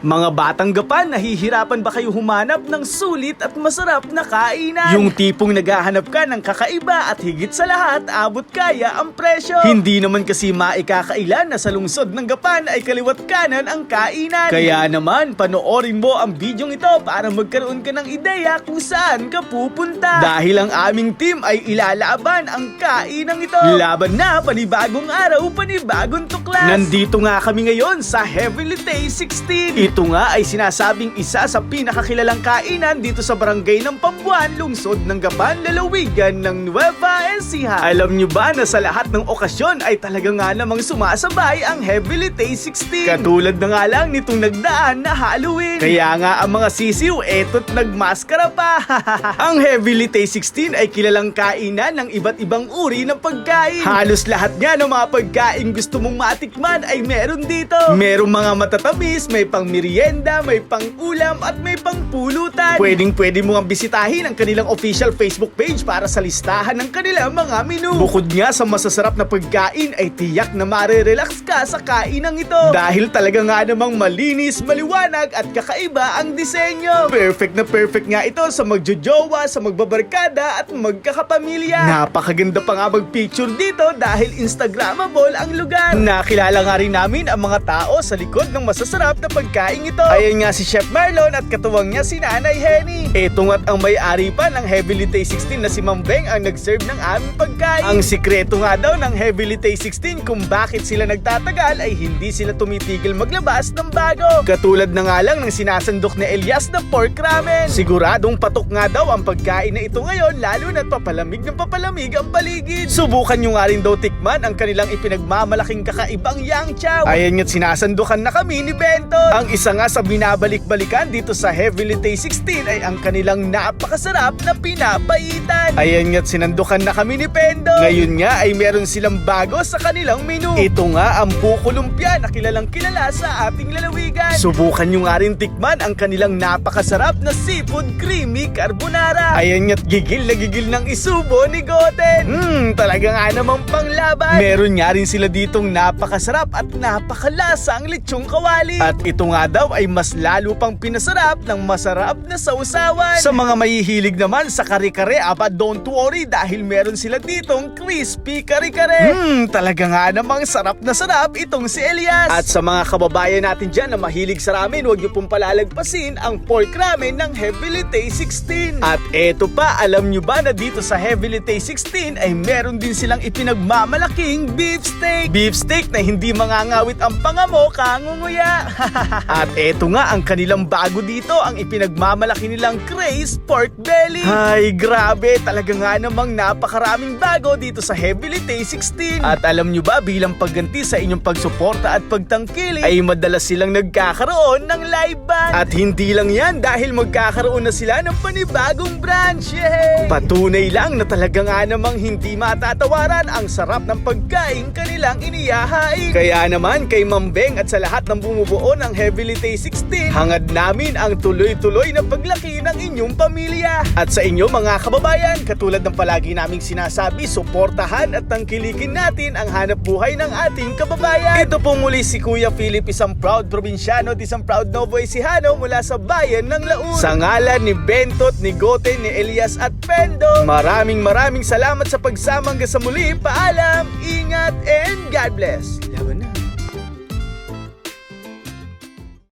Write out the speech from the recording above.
Mga batang gapan, nahihirapan ba kayo humanap ng sulit at masarap na kainan? Yung tipong naghahanap ka ng kakaiba at higit sa lahat, abot kaya ang presyo. Hindi naman kasi maikakailan na sa lungsod ng gapan ay kaliwat kanan ang kainan. Kaya naman, panoorin mo ang bidyong ito para magkaroon ka ng ideya kung saan ka pupunta. Dahil ang aming team ay ilalaban ang kainang ito. Laban na, panibagong araw, panibagong tuklas. Nandito nga kami ngayon sa Heavenly Day 16. Ito nga ay sinasabing isa sa pinakakilalang kainan dito sa barangay ng Pambuan, lungsod ng Gapan, lalawigan ng Nueva Ecija. Alam nyo ba na sa lahat ng okasyon ay talaga nga namang sumasabay ang Heavenly Day 16? Katulad na nga lang nitong nagdaan na Halloween. Kaya nga ang mga sisiw eto't nagmaskara pa. ang Heavenly Day 16 ay kilalang kainan ng iba't ibang uri ng pagkain. Halos lahat nga ng mga pagkain gusto mong matikman ay meron dito. Merong mga matatamis, may pang merienda, may pang ulam at may pang pulutan. Pwedeng pwede mo ang bisitahin ang kanilang official Facebook page para sa listahan ng kanilang mga menu. Bukod nga sa masasarap na pagkain ay tiyak na marerelax ka sa kainang ito. Dahil talaga nga namang malinis, maliwanag at kakaiba ang disenyo. Perfect na perfect nga ito sa magjojowa, sa magbabarkada at magkakapamilya. Napakaganda pa nga mag-picture dito dahil Instagrammable ang lugar. Nakilala nga rin namin ang mga tao sa likod ng masasarap na pagkain ito. Ayan nga si Chef Marlon at katuwang niya si Nanay Henny. Ito nga't ang may-ari pa ng Heavily Day 16 na si Ma'am Beng ang nag-serve ng aming pagkain. Ang sikreto nga daw ng Heavily Day 16 kung bakit sila nagtatagal ay hindi sila tumitigil maglabas ng bago. Katulad na nga lang ng sinasandok ni Elias na pork ramen. Siguradong patok nga daw ang pagkain na ito ngayon lalo na't papalamig ng papalamig ang paligid. Subukan nyo nga rin daw tikman ang kanilang ipinagmamalaking kakaibang yang chow. Ayan nga't sinasandukan na kami ni Bento. Ang isa nga sa binabalik-balikan dito sa Heavily Day 16 ay ang kanilang napakasarap na pinapaitan. Ayan nga't sinandukan na kami ni Pendo. Ngayon nga ay meron silang bago sa kanilang menu. Ito nga ang buko lumpia na kilalang kilala sa ating lalawigan. Subukan nyo nga rin tikman ang kanilang napakasarap na seafood creamy carbonara. Ayan nga't gigil na gigil ng isubo ni Goten. Hmm, talaga nga namang panglaban. Meron nga rin sila ditong napakasarap at napakalasa ang lechong kawali. At ito nga daw ay mas lalo pang pinasarap ng masarap na sausawan. Sa mga mahihilig naman sa kare-kare, aba don't worry dahil meron sila ditong crispy kare-kare. Hmm, talaga nga namang sarap na sarap itong si Elias. At sa mga kababayan natin dyan na mahilig sa ramen, huwag niyo pong palalagpasin ang pork ramen ng Heavily Tay 16. At eto pa, alam niyo ba na dito sa Heavily Tay 16 ay meron din silang ipinagmamalaking beef steak. Beef steak na hindi mangangawit ang pangamo kangunguya. At eto nga ang kanilang bago dito, ang ipinagmamalaki nilang Craze Pork Belly. Ay, grabe, talaga nga namang napakaraming bago dito sa Heavily Tay 16. At alam nyo ba, bilang pagganti sa inyong pagsuporta at pagtangkilik, ay madalas silang nagkakaroon ng live band. At hindi lang yan dahil magkakaroon na sila ng panibagong branch. Yay! Patunay lang na talaga nga namang hindi matatawaran ang sarap ng pagkain kanilang iniyahain. Kaya naman kay Mambeng at sa lahat ng bumubuo ng Heavily Tay 16, hangad namin ang tuloy-tuloy na paglaki ng inyong pamilya. At sa inyo mga kababayan, katulad ng palagi naming sinasabi, suportahan at tangkilikin natin ang hanap buhay ng ating kababayan. Ito po muli si Kuya Philip, isang proud probinsyano at isang proud Novo Ecijano mula sa bayan ng Laun. Sa ngalan ni Bentot, ni Goten, ni Elias at Pendo, maraming maraming salamat sa pagsama hanggang sa muli. Paalam, ingat, and God bless. Laban na.